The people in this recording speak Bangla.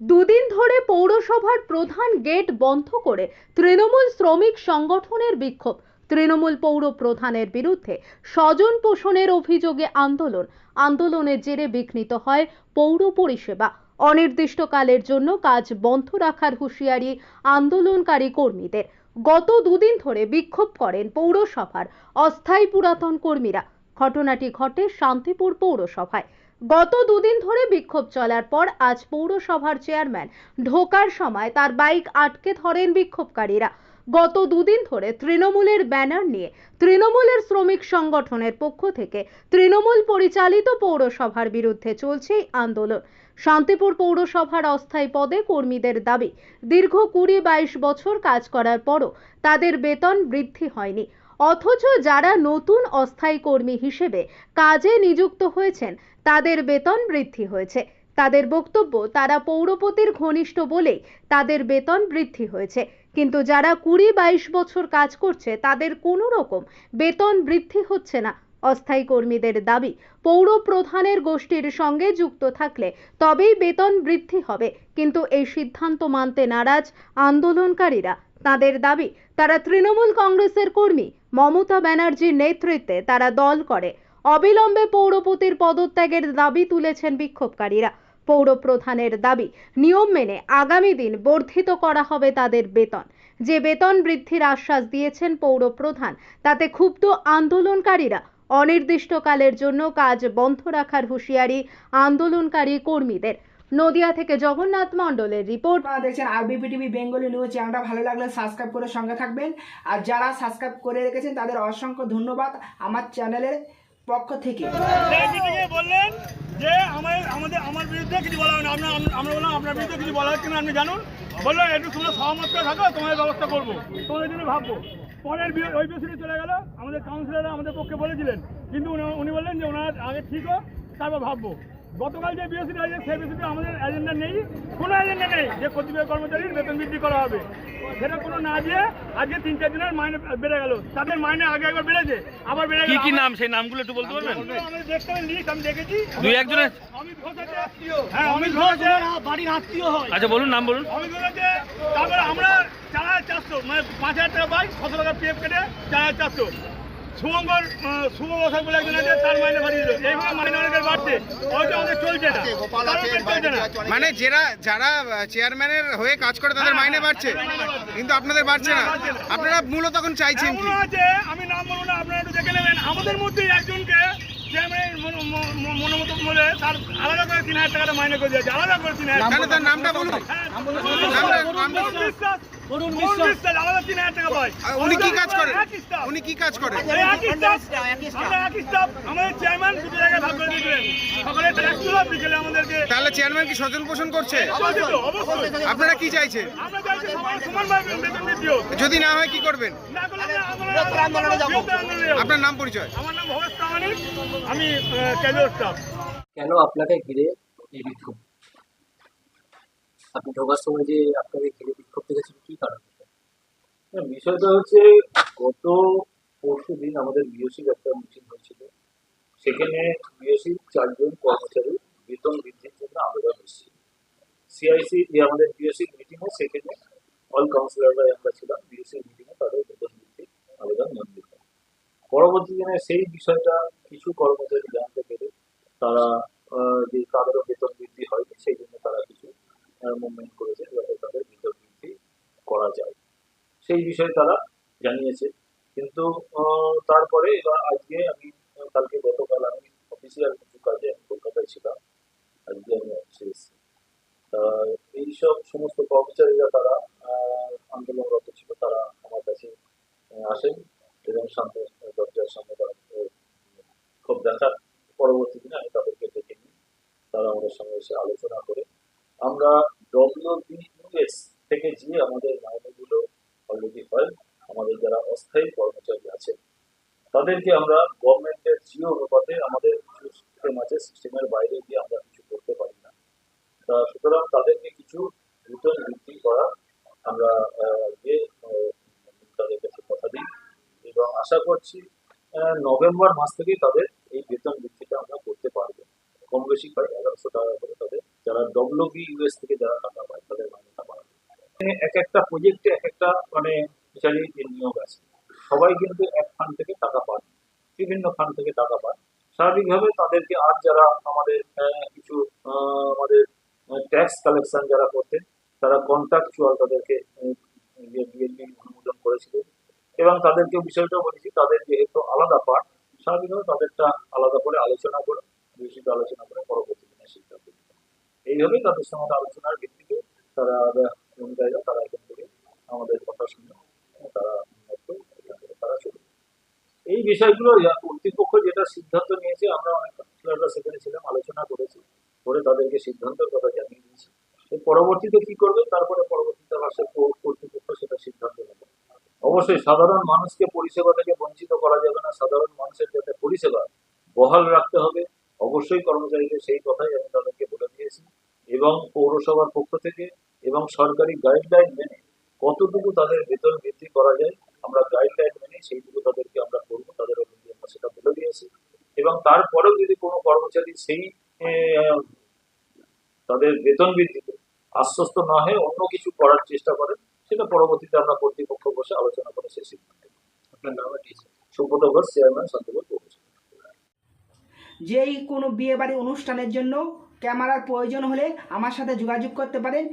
দুদিন ধরে পৌরসভার প্রধান গেট বন্ধ করে তৃণমূল শ্রমিক সংগঠনের বিক্ষোভ। তৃণমূল পৌর প্রধানের বিরুদ্ধে স্বজন পোষণের অভিযোগে আন্দোলন। আন্দোলনের জেরে বিঘ্নিত হয় পৌর পরিষেবা। অনির্দিষ্টকালের জন্য কাজ বন্ধ রাখার হুঁশিয়ারি আন্দোলনকারী কর্মীদের। গত দুদিন ধরে বিক্ষোভ করেন পৌরসভার অস্থায়ী পুরাতন কর্মীরা। ঘটনাটি ঘটে শান্তিপুর পৌরসভায়। গত দুদিন ধরে বিক্ষোভ চলার পর আজ পৌরসভার চেয়ারম্যান ঢোকার সময় তার বাইক আটকে ধরেন বিক্ষোভকারীরা। গত দুদিন ধরে তৃণমূলের ব্যানার নিয়ে তৃণমূলের শ্রমিক সংগঠনের পক্ষ থেকে তৃণমূল পরিচালিত পৌরসভার বিরুদ্ধে চলছে আন্দোলন। শান্তিপুর পৌরসভার অস্থায়ী পদে কর্মীদের দাবি, দীর্ঘ কুড়ি বাইশ বছর কাজ করার পরও তাদের বেতন বৃদ্ধি হয়নি। অথচ যারা নতুন অস্থায়ী কর্মী হিসেবে কাজে নিযুক্ত হয়েছেন, তাদের বেতন বৃদ্ধি হয়েছে। তাদের বক্তব্য, তারা পৌরপতির ঘনিষ্ঠ বলেই তাদের বেতন বৃদ্ধি হয়েছে। কিন্তু যারা কুড়ি বাইশ বছর কাজ করছে, তাদের কোনো রকম বেতন বৃদ্ধি হচ্ছে না। অস্থায়ী কর্মীদের দাবি, পৌর প্রধানের গোষ্ঠীর সঙ্গে যুক্ত থাকলে তবেই বেতন বৃদ্ধি হবে। কিন্তু এই সিদ্ধান্ত মানতে নারাজ আন্দোলনকারীরা। তাদের দাবি, তারা তৃণমূল কংগ্রেসের কর্মী মমতা ব্যানার্জির নেতৃত্বে তারা দল করে। অবিলম্বে পৌরপতির পদত্যাগের দাবি তুলেছেন বিক্ষোভকারীরা। পৌর প্রধানের দাবি, নিয়ম মেনে আগামী দিন বর্ধিত করা হবে তাদের বেতন। যে বেতন বৃদ্ধির আশ্বাস দিয়েছেন পৌর প্রধান তাতে ক্ষুব্ধ আন্দোলনকারীরা অনির্দিষ্টকালের জন্য কাজ বন্ধ রাখার হুঁশিয়ারি আন্দোলনকারী কর্মীদের। নদিয়া থেকে জগন্নাথ মণ্ডলের রিপোর্ট। আপনারা দেখছেন আরবিপি টিভি বেঙ্গলি নিউজ চ্যানেলটা ভালো লাগলে সাবস্ক্রাইব করে সঙ্গে থাকবেন। আর যারা সাবস্ক্রাইব করে রেখেছেন তাদের অসংখ্য ধন্যবাদ আমার চ্যানেলের পক্ষ থেকে। বললেন যে আমার আমাদের আমার বিরুদ্ধে কিছু বলা হয় না আমরা আমরা বললাম আপনার বিরুদ্ধে কিছু বলা হচ্ছে না আপনি জানুন। বলল একটু তোমরা সহমত করে থাকো তোমাদের ব্যবস্থা করব। তোমাদের জন্য ভাববো। পরের ওই বৃহস্পতি চলে গেল। আমাদের কাউন্সিলররা আমাদের পক্ষে বলেছিলেন। কিন্তু উনি- উনি বললেন যে ওনার আগে ঠিক হোক তারপর ভাববো। গতকাল যে বৃহস্পতি হয়েছে সেই বৃহস্পতি আমাদের এজেন্ডা নেই। কোনো এজেন্ডা নেই যে কর্তৃপক্ষ কর্মচারীর বেতন বৃদ্ধি করা হবে। সেটা কোনো না দিয়ে আজকে তিন চার দিনের মাইনে বেড়ে গেল। তাদের মাইনে আগে একবার বেড়েছে আবার বেড়ে কি গেল। কি নাম সেই নামগুলো একটু বলতে পারবেন? আমি দেখতে লিস্ট আমি দেখেছি। দুই একজনের? অমিত ঘোষ আছে হ্যাঁ অমিত ঘোষ বাড়ির আত্মীয় হয়। আচ্ছা বলুন নাম বলুন। অমিত ঘোষ আছে তারপরে আমরা চার হাজার চারশো মানে পাঁচ হাজার টাকা পাই ছশো টাকা পিএফ কেটে চার হাজার চারশো। শুভঙ্কর শুভ বসাক বলে একজন আছে তার মাইনে বাড়িয়ে দিল। এইভাবে মাইনে অনেকের বাড়ছে। ওইটা আমাদের চলছে না। চলছে না। মানে যারা যারা চেয়ারম্যানের হয়ে কাজ করে তাদের মাইনে বাড়ছে। কিন্তু আপনাদের বাড়ছে না। আপনারা মূলত তখন চাইছেন কি? আমি নাম বলব না আপনারা একটু দেখে নেবেন। আমাদের মধ্যেই একজনকে চেয়ারম্যানের মন- মন- মন- মনোমত বলে তার আলাদা করে তিন হাজার টাকাটা মাইনে করে দিয়েছে আলাদা করে তিন হাজার তাহলে তার নামটা বলুন। হ্যাঁ, নামটা- নামটা- অরুণ বিশ্বাস আলাদা তিন হাজার টাকা পায় উনি কি কাজ করেন? উনি কি করেন। আমাদের চেয়ারম্যান দুটো জায়গায় ভাগ করে দিয়েছিলেন। সকালে ট্যাক্স ছিল বিকেলে আমাদেরকে তাহলে চেয়ারম্যান কি স্বজন পোষণ করছে? আপনারা কি চাইছেন? আমরা চাইছি সমানভাবে বেতন বৃদ্ধি যদি না হয় কি করবেন? না করলে আন্দোলনে যাব। আপনার নাম পরিচয়। আমার নাম ভবেশ প্রামাণিক। আমি ক্যাজুয়াল স্টাফ কেন আপনাকে ঘিরে এই বিক্ষোভ? আপনি ঢোকার সময় যে আপনাকে ঘিরে বিক্ষোভ দেখেছেন কি কারণ? না, বিষয়টা হচ্ছে গত পরশু দিন আমাদের বিওসির একটা মিটিং হয়েছিল। সেখানে বিওসির চারজন কর্মচারী বেতন বৃদ্ধির জন্য আবেদন এসেছিল সিআইসি যে আমাদের বিওসির মিটিংয়ে সেখানে অল কাউন্সিলররাই আমরা ছিলাম। বিওসির মিটিংয়ে তাদের বেতন বৃদ্ধির আবেদন মঞ্জুর হয় পরবর্তী দিনে সেই বিষয়টা কিছু কর্মচারী জানতে পেরে তারা যে তাদেরও বেতন বৃদ্ধি হয়নি সেই জন্য মুভমেন্ট করেছে যাতে তাদের বৃদ্ধি করা যায়। সেই বিষয়ে তারা জানিয়েছে। কিন্তু তারপরে এবার আজকে আমি কালকে গতকাল আমি অফিসিয়াল কিছু কাজে আমি কলকাতায় ছিলাম। আজকে আমি অফিসে এসেছি। এইসব সমস্ত কর্মচারীরা তারা আন্দোলনরত ছিল। তারা আমার কাছে আসেন এবং সামনে দরজার সামনে তারা খুব দেখার পরবর্তী দিনে আমি তাদেরকে ডেকে নিই। তারা আমাদের সঙ্গে এসে আলোচনা করে আমরা ডব্লিউবিইউএস থেকে যে আমাদের মাইনেগুলো অলরেডি হয়, আমাদের যারা অস্থায়ী কর্মচারী আছেন, তাদেরকে আমরা গভর্নমেন্টের জিও অনুপাতে আমাদের কিছু সিস্টেম আছে সিস্টেমের বাইরে গিয়ে আমরা কিছু করতে পারি না। তা সুতরাং তাদেরকে কিছু বেতন বৃদ্ধি করা আমরা গিয়ে তাদের কাছে কথা দিই এবং আশা করছি নভেম্বর মাস থেকেই তাদের এই বেতন বৃদ্ধিটা আমরা করতে পারব। কম বেশি প্রায় এগারোশো টাকা করে তাদের যারা ডব্লিউবি ইউএস থেকে যারা টাকা পায়, তাদের মাইনেটা বাড়াবে মানে এক একটা প্রজেক্টে এক একটা মানে বিচারি নিয়োগ আছে, সবাই কিন্তু এক ফান্ড থেকে টাকা পান বিভিন্ন ফান্ড থেকে টাকা পান স্বাভাবিকভাবে তাদেরকে আর যারা আমাদের কিছু আমাদের ট্যাক্স কালেকশন যারা করতেন তারা কন্ট্রাকচুয়াল তাদেরকে বিএনপি অনুমোদন করেছিলেন এবং তাদেরকে বিষয়টা বলেছি, তাদের যেহেতু আলাদা পার্ট স্বাভাবিকভাবে তাদেরটা আলাদা করে আলোচনা করে বিবেচিত আলোচনা করে পরবর্তী হবে। এইভাবে তাদের সঙ্গে আলোচনার ভিত্তিতে তারা অনুযায়ীরা তারা এখান থেকে আমাদের কথা শুনে তারা তারা চলে এই বিষয়গুলো কর্তৃপক্ষ যেটা সিদ্ধান্ত নিয়েছে, আমরা অনেক কাউন্সিলররা সেখানে ছিলাম, আলোচনা করেছি করে তাদেরকে সিদ্ধান্তের কথা জানিয়ে দিয়েছি। পরবর্তীতে কি করবে? তারপরে পরবর্তীতে আবার সে কর্তৃপক্ষ সেটা সিদ্ধান্ত নেবে। অবশ্যই সাধারণ মানুষকে পরিষেবা থেকে বঞ্চিত করা যাবে না। সাধারণ মানুষের যাতে পরিষেবা বহাল রাখতে হবে, অবশ্যই কর্মচারীদের সেই কথাই আমি তাদেরকে বলে দিয়েছি। এবং পৌরসভার পক্ষ থেকে এবং সরকারি গাইডলাইন মেনে কতটুকু তাদের বেতন বৃদ্ধি করা যায়, আমরা গাইডলাইন মেনে সেইটুকু তাদেরকে আমরা করব, তাদের অনুযায়ী আমরা সেটা বলে দিয়েছি। এবং তারপরেও যদি কোনো কর্মচারী সেই তাদের বেতন বৃদ্ধিতে আশ্বস্ত না হয়ে অন্য কিছু করার চেষ্টা করে, সেটা পরবর্তীতে আমরা কর্তৃপক্ষ বসে আলোচনা করে সেই সিদ্ধান্ত আপনার সুব্রত ঘোষ চেয়ারম্যান পৌরসভা। যেই কোনো বিয়ে বাড়ি অনুষ্ঠানের জন্য ক্যামেরার প্রয়োজন হলে আমার সাথে যোগাযোগ করতে পারেন।